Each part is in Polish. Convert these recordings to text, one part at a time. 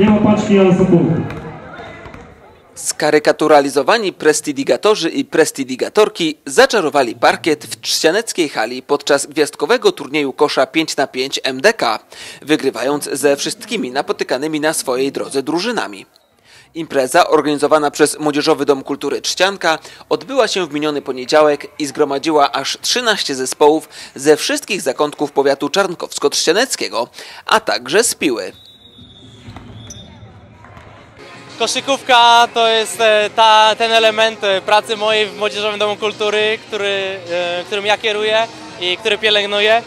Nie ma paczki, ale są punkty. Skarykaturalizowani prestidigatorzy i prestidigatorki zaczarowali parkiet w trzcianeckiej hali podczas gwiazdkowego turnieju kosza 5 na 5 MDK, wygrywając ze wszystkimi napotykanymi na swojej drodze drużynami. Impreza organizowana przez Młodzieżowy Dom Kultury Trzcianka odbyła się w miniony poniedziałek i zgromadziła aż 13 zespołów ze wszystkich zakątków powiatu czarnkowsko-trzcianeckiego, a także z Piły. Koszykówka to jest e, ta, ten element e, pracy mojej w Młodzieżowym Domu Kultury, który, e, którym ja kieruję i który pielęgnuję.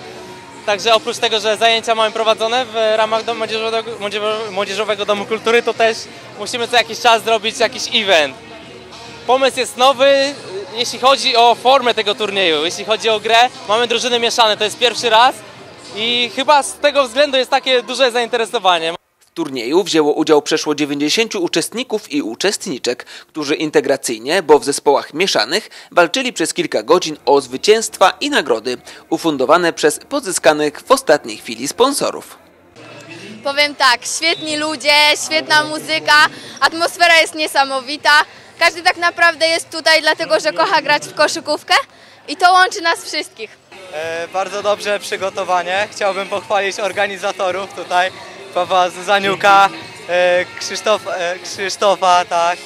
Także oprócz tego, że zajęcia mamy prowadzone w ramach Młodzieżowego, Młodzieżo- Młodzieżowego Domu Kultury, to też musimy co jakiś czas zrobić jakiś event. Pomysł jest nowy, jeśli chodzi o formę tego turnieju, jeśli chodzi o grę. Mamy drużyny mieszane, to jest pierwszy raz i chyba z tego względu jest takie duże zainteresowanie. W turnieju wzięło udział przeszło 90 uczestników i uczestniczek, którzy integracyjnie, bo w zespołach mieszanych, walczyli przez kilka godzin o zwycięstwa i nagrody ufundowane przez pozyskanych w ostatniej chwili sponsorów. Powiem tak, świetni ludzie, świetna muzyka, atmosfera jest niesamowita. Każdy tak naprawdę jest tutaj dlatego, że kocha grać w koszykówkę i to łączy nas wszystkich. E, bardzo dobrze przygotowanie. Chciałbym pochwalić organizatorów tutaj, Pawła Zaniuka, e, Krzysztof, e, Krzysztofa, tak.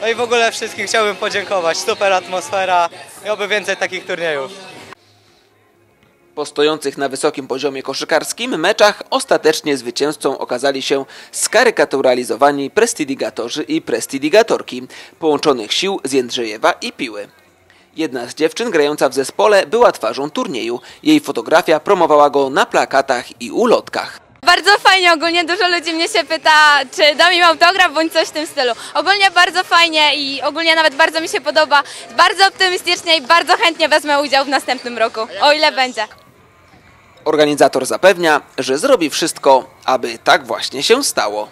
No i w ogóle wszystkim chciałbym podziękować. Super atmosfera i oby więcej takich turniejów. Po stojących na wysokim poziomie koszykarskim meczach ostatecznie zwycięzcą okazali się skarykaturalizowani prestidigatorzy i prestidigatorki połączonych sił z Jędrzejewa i Piły. Jedna z dziewczyn grająca w zespole była twarzą turnieju. Jej fotografia promowała go na plakatach i ulotkach. Bardzo fajnie, ogólnie dużo ludzi mnie się pyta, czy dam im autograf bądź coś w tym stylu. Ogólnie bardzo fajnie i ogólnie nawet bardzo mi się podoba. Bardzo optymistycznie i bardzo chętnie wezmę udział w następnym roku, o ile będzie. Organizator zapewnia, że zrobi wszystko, aby tak właśnie się stało.